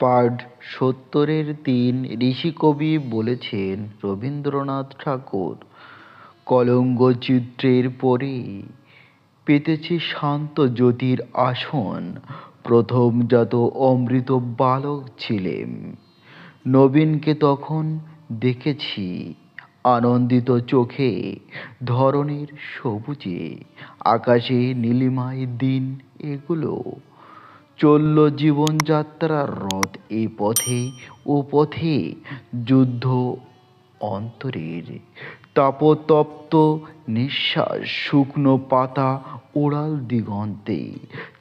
পাঠ সত্তরের তিন ঋষিকবি বলেছেন, রবীন্দ্রনাথ ঠাকুর, কলঙ্গ চিত্রের পরে পেতেছে শান্ত জ্যোতির আসন। প্রথমজাত অমৃত বালক ছিলেন। নবীনকে তখন দেখেছি আনন্দিত চোখে ধরনের সবুজে, আকাশে নীলিমায় দিন এগুলো। চলল জীবনযাত্রার রথ এ পথে, ও পথে যুদ্ধ অন্তরের। তাপতপ্ত নিঃশ্বাস, শুকনো পাতা, ওড়াল দিগন্তে।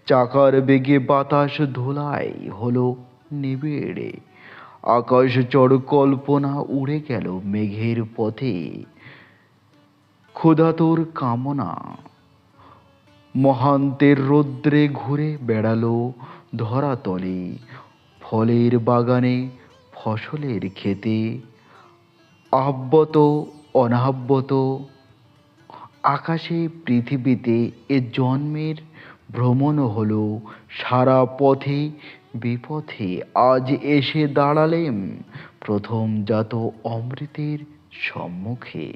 চাকার বেগে বাতাস ধোলাই হলো নিবিড়ে। আকাশ চড় কল্পনা উড়ে গেল মেঘের পথে। ক্ষুধাতোর কামনা মহান্তের রৌদ্রে ঘুরে বেড়ালো ধরাতলে। ফলের বাগানে, ফসলের ক্ষেতে। আব্যত অনাব্যত আকাশে পৃথিবীতে এ জন্মের ভ্রমণ হলো। সারা পথে বিপথে আজ এসে দাঁড়ালেম প্রথম জাত অমৃতের সম্মুখে।